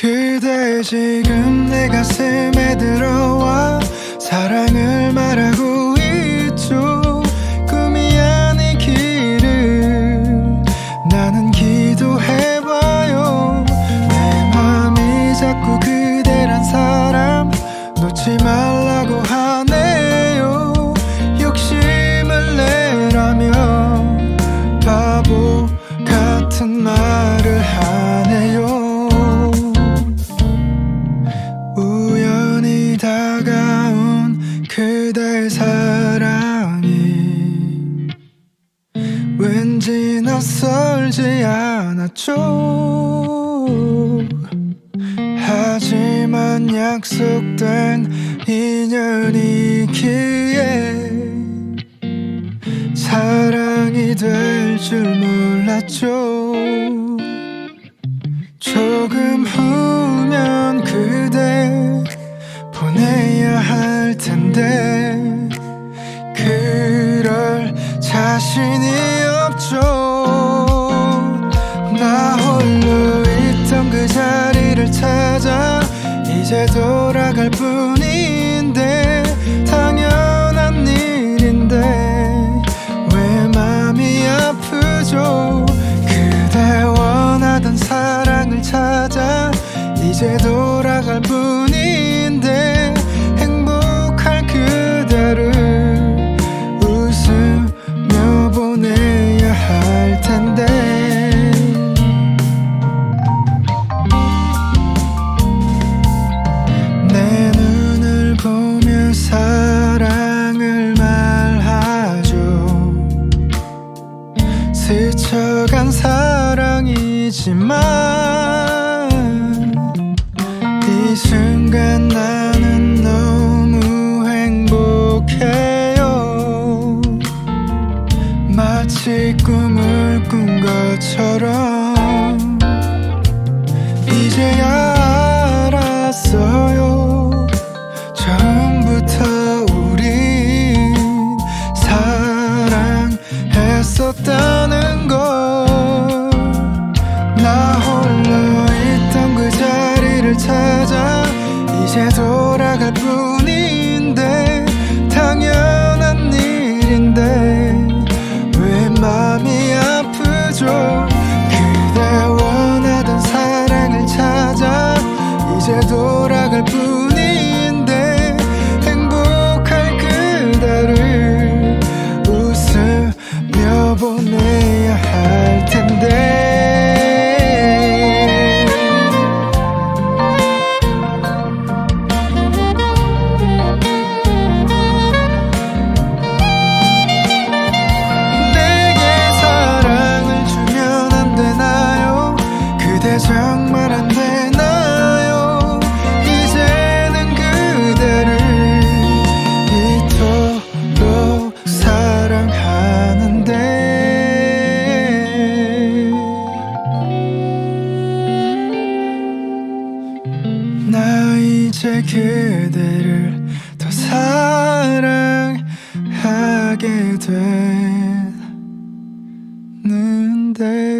그대 지금 내 가슴에 들어와 사랑을 말하고 있죠. 꿈이 아니기를 나는 기도해봐요. 내 맘이 자꾸 그대란 사람 놓지 말라고 하네요. 욕심을 내라며 바보 같은 말을 하네요 사랑이 왠지 낯설지 않았죠? 하지만 약속된 인연이기에 사랑이 될 줄 몰랐죠? 조금 후 뿐인데 당연한 일인데 왜 맘이 아프죠? 그대 원하던 사랑을 찾아 이제 돌 스쳐간 사랑이지만 이 순간 나는 너무 행복해요. 마치 꿈을 꾼 것처럼 이제야 알았어 있다는 걸나 홀로 있던 그 자리를 찾아 이제 돌아갈 뿐인데 당연한 일인데 왜 마음이 아프죠? 그대 원하던 사랑을 찾아 이제 돌아갈 뿐 이제 그대를 더 사랑하게 됐는데